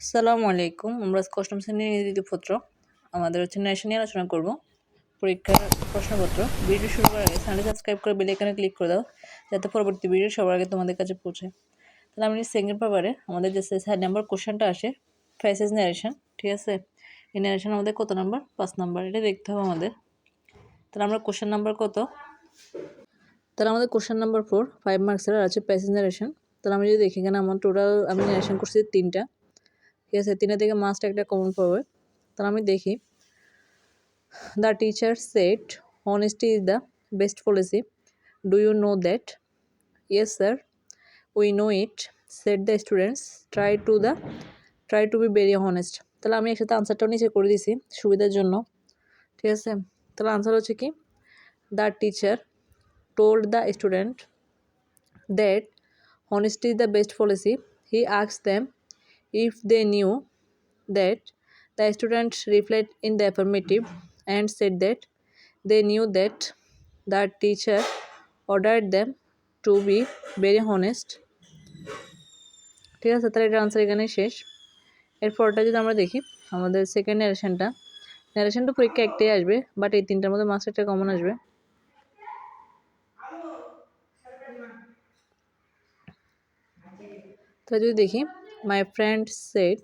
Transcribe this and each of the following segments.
আসসালামু আলাইকুম। আমরা অষ্টম শ্রেণির ইংরেজি পত্র। আমাদের হচ্ছে ন্যাশন নিয়ে আলোচনা করব। পরীক্ষার প্রশ্নপত্র। ভিডিও শুরু করার আগে চ্যানেল সাবস্ক্রাইব করে বেল আইকনে ক্লিক করে দাও, যাতে পরবর্তী ভিডিও সবার আগে তোমাদের কাছে পৌঁছে। তাহলে আমি সেকেন্ড পেপারে আমাদের যে সাইড নাম্বার কোশ্চেনটা আসে ফ্যাসেস ন্যারেশন ঠিক আছে? এই ন্যারেশন আমাদের কত নাম্বার পাঁচ নাম্বার এটা দেখতে হবে আমাদের। তাহলে আমরা কোশ্চেন নাম্বার কত? তাহলে আমাদের কোশ্চেন নাম্বার ফোর ফাইভ মার্কসের আছে প্যাসেজ ন্যারেশন তাহলে আমি যদি দেখি এখানে আমার টোটাল আমি ন্যারেশন করছি তিনটা। ঠিক আছে তিনটা থেকে মাস্ট একটা কমন পাবে। তাহলে আমি দেখি। The teacher said honesty is the best policy do you know that yes sir we know it said the students try to the try to be very honest তাহলে আমি একসাথে আনসারটাও নিচে করে দিছি, সুবিধার জন্য। ঠিক আছে? তাহলে আনসার হচ্ছে কি? The teacher told the student that honesty is the best policy he asked them if they knew that the students replied in the affirmative and said that they knew that the teacher ordered them to be very honest ঠিক আছে তাহলে এটা answer এখানে শেষ এরপরটা যদি আমরা দেখি আমাদের সেকেন্ড ন্যারেশনটা ন্যারেশন তো পরীক্ষা একটাই আসবে বাট এই তিনটার মধ্যে মাস্টার একটা কমন আসবে তাহলে যদি দেখি my friend said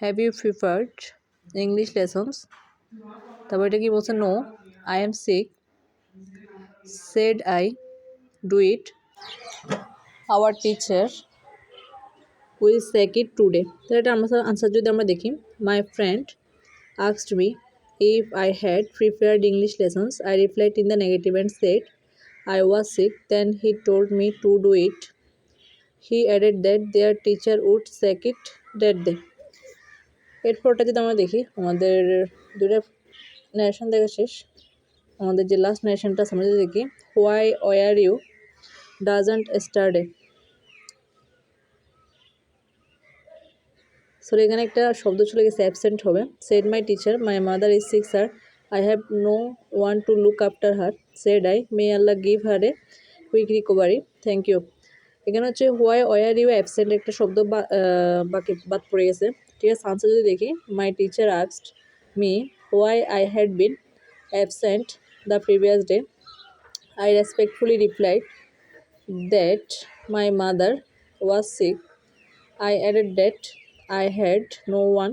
have you preferred English lessons তারপর এটা কি বলছে no I am sick said I do it our teacher will check it today তাহলে এটা আমার আনসার যদি আমরা দেখি my friend asked me if I had preferred English lessons. I replied in the negative and said, I was sick. Then he told me to do it. He added that their teacher would check it that day এরপরটা যদি আমরা দেখি, আমাদের দুটা narration দেখা শেষ। আমাদের যে লাস্ট ন্যারেশনটা যদি দেখি why were you doesn't yesterday so এখানে একটা শব্দ চলে গেছে অ্যাবসেন্ট হবে। Said my teacher my mother is sick sir I have no one to look after her said I may Allah give her a quick recovery thank you এখানে হচ্ছে why were you absent একটা শব্দ বাকি বাদ পড়ে গেছে। ঠিক আছে আনসার যদি দেখি my teacher আক্সড me why I had been absent the previous day I respectfully replied that my mother was sick I added that I had no one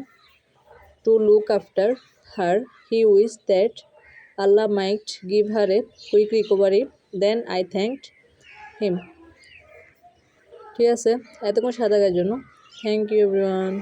to look after her he wished that Allah might give her a quick recovery then I thanked him ঠিক আছে এতক্ষণ সাঁতার জন্য। Thank you everyone